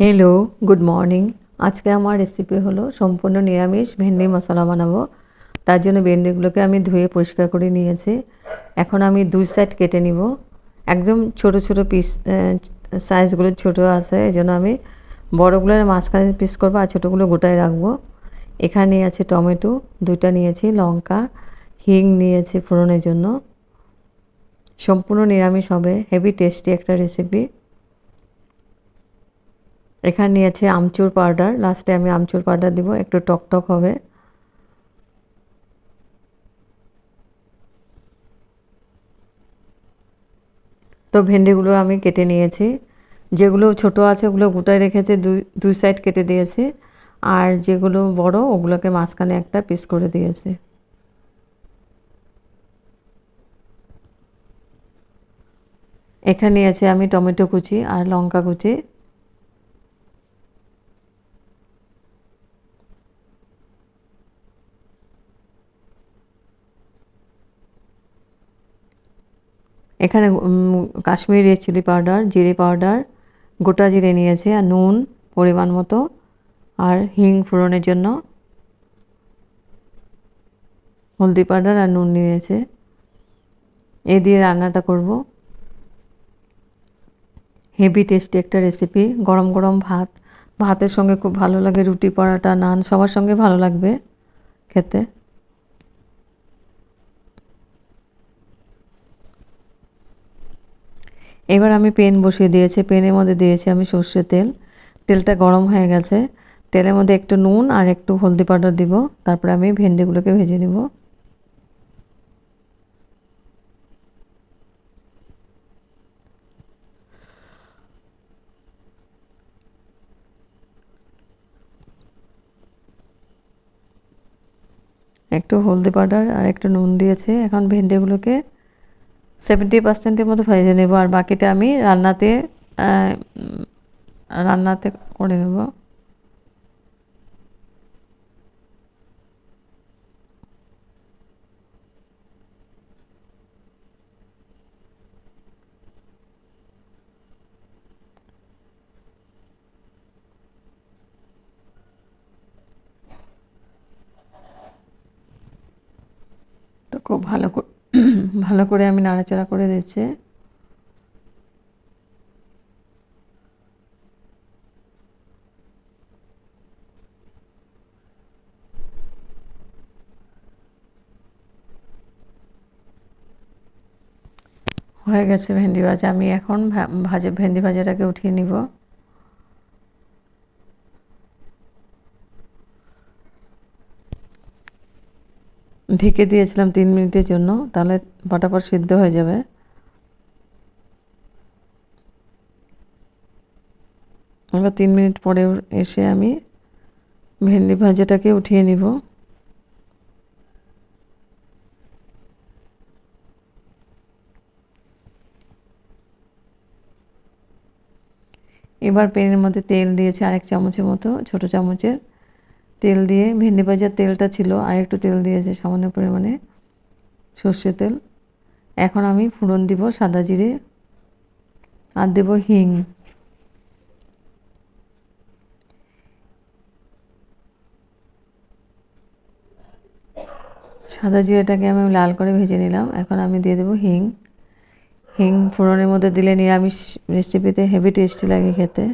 Hello good morning আজকে আমার recipe হলো সম্পূর্ণ নিরামিষ ভেন্ডি মশলা বানাবো। তার জন্য ভেন্ডিগুলোকে আমি ধুয়ে পরিষ্কার করে নিয়েছি। এখন আমি দুই সাইড কেটে নিব। একদম ছোট ছোট পিস সাইজগুলো ছোট আছে এই জন্য আমি বড়গুলোর মাঝখানে পিস করব আর ছোটোগুলো গোটায় রাখব। এখানে আছে টমেটো, দুইটা নিয়েছি লঙ্কা, হিং নিয়েছি ফোড়নের জন্য। সম্পূর্ণ নিরামিষ হবে, হেভি টেস্টি একটা রেসিপি এখানে নিয়েছে আমচুর পাউডার। লাস্টে আমি আমচুর পাউডার দিব, একটু টক টক হবে। তো ভেন্ডিগুলো আমি কেটে নিয়েছি। যেগুলো ছোট আছে, ওগুলো গোটায় রেখেছে, দুই দুই সাইড কেটে দিয়েছে। আর যেগুলো বড়, ওগুলোকে মাঝখানে একটা পিস করে দিয়েছে। এখানে আছে আমি টমেটো কুচি আর লঙ্কা কুচি। এখানে কাশ্মীরি চিলি পাউডার, জিরে পাউডার, গোটা জিরে নিয়েছে, আর নুন পরিমাণ মতো, আর হিং ফোড়নের জন্য হলদি পাউডার আর নুন নিয়েছে। এ দিয়ে রান্নাটা করব। হেভি টেস্টি একটা রেসিপি, গরম গরম ভাত। ভাতের সঙ্গে খুব ভালো লাগে রুটি পরাটা, নান সবার সঙ্গে ভালো লাগবে খেতে। এবার আমি পেন বসিয়ে দিয়েছি, পেনের মধ্যে দিয়েছি আমি সর্ষে তেল। তেলটা গরম হয়ে গেছে। তেলের মধ্যে একটু নুন আর একটু হলদি পাউডার দিব। তারপরে আমি ভেন্ডিগুলোকে ভেজে নিব। একটু হলদি পাউডার আর একটু নুন দিয়েছে। এখন ভেন্ডিগুলোকে সেভেন্টি পার্সেন্টের মতো ভেজে নেব, আর বাকিটা আমি রান্নাতে রান্নাতে করে নেব। তো খুব ভালো ভালো করে আমি নাড়াচাড়া করে দিচ্ছি। হয়ে গেছে ভেন্ডি ভাজা। আমি এখন ভাজা, ভেন্ডি ভাজাটাকে উঠিয়ে নিব। ঢেকে দিয়েছিলাম তিন মিনিটের জন্য, তাহলে ফটাফট সিদ্ধ হয়ে যাবে। এবার তিন মিনিট পরে এসে আমি ভেন্ডি ভাজাটাকে উঠিয়ে নিব। এবার পেনের মধ্যে তেল দিয়েছে আরেক চামচের মতো, ছোট চামচের। তেল দিয়ে, ভেন্ডি ভাজার তেলটা ছিল, আর একটু তেল দিয়েছে সামান্য পরিমাণে সর্ষে তেল। এখন আমি ফোড়ন দিব সাদা জিরে, আর দেব হিং। সাদা জিরেটাকে আমি লাল করে ভেজে নিলাম। এখন আমি দিয়ে দেবো হিং। হিং ফোড়নের মধ্যে দিলে নিরামিষ রেসিপিতে হেভি টেস্টি লাগে খেতে।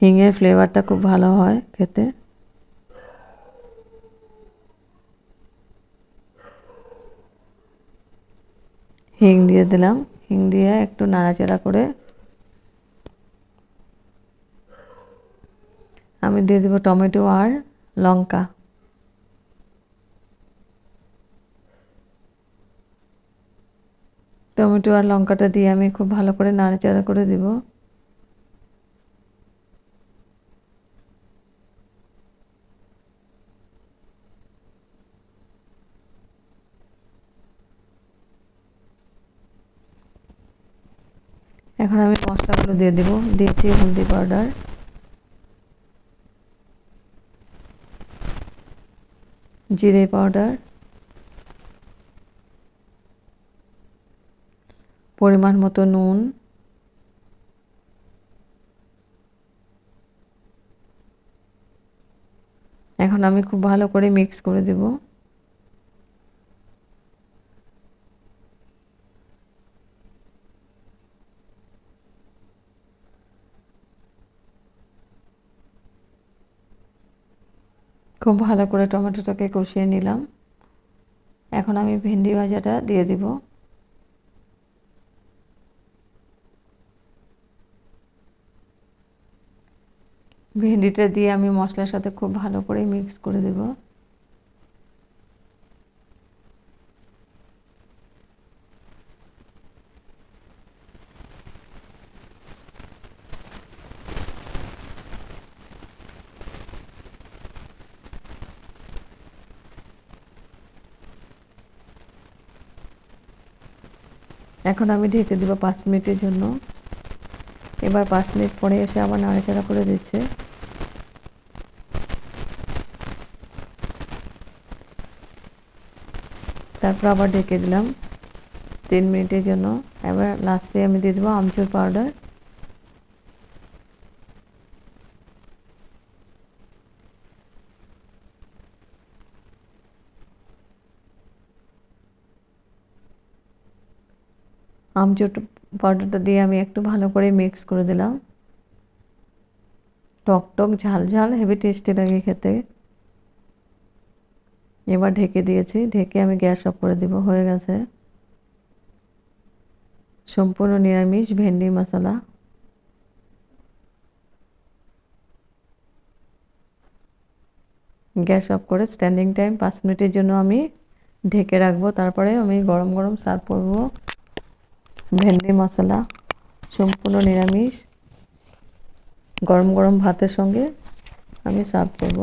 হিংয়ের ফ্লেভারটা খুব ভালো হয় খেতে। হিং দিয়ে দিলাম। হিং দিয়ে একটু নাড়াচাড়া করে আমি দিয়ে দেবো টমেটো আর লঙ্কা। টমেটো আর লঙ্কাটা দিয়ে আমি খুব ভালো করে নাড়াচাড়া করে দেবো। এখন আমি মশলাগুলো দিয়ে দেবো। দিয়েছি হলদি পাউডার। জিরে পাউডার। পরিমাণ মতো নুন। এখন আমি খুব ভালো করে মিক্স করে দেবো। খুব ভালো করে টমেটোটাকে কষিয়ে নিলাম। এখন আমি ভেন্ডি ভাজাটা দিয়ে দিব। ভেন্ডিটা দিয়ে আমি মশলার সাথে খুব ভালো করে মিক্স করে দেব। এখন আমি ঢেকে দেবো পাঁচ মিনিটের জন্য। এবার পাঁচ মিনিট পরে এসে আবার নাড়াচাড়া করে দিচ্ছে। তারপর আবার ঢেকে দিলাম তিন মিনিটের জন্য। এবার লাস্টে আমি দিয়ে দেবো আমচুর পাউডার আমচুর পাউডারটা দিয়ে আমি একটু ভালো করে মিক্স করে দিলাম। টক টক, ঝাল ঝাল, হেভি টেস্টি লাগে খেতে। এবার ঢেকে দিয়েছি। ঢেকে আমি গ্যাস অফ করে দিব, হয়ে গেছে। সম্পূর্ণ নিরামিষ ভেন্ডি মশলা। গ্যাস অফ করে স্ট্যান্ডিং টাইম পাঁচ মিনিটের জন্য আমি ঢেকে রাখব। তারপরে আমি গরম গরম সার্ভ করব। ভেন্ডি মশলা সম্পূর্ণ নিরামিষ। গরম গরম ভাতের সঙ্গে আমি সার্ভ করব।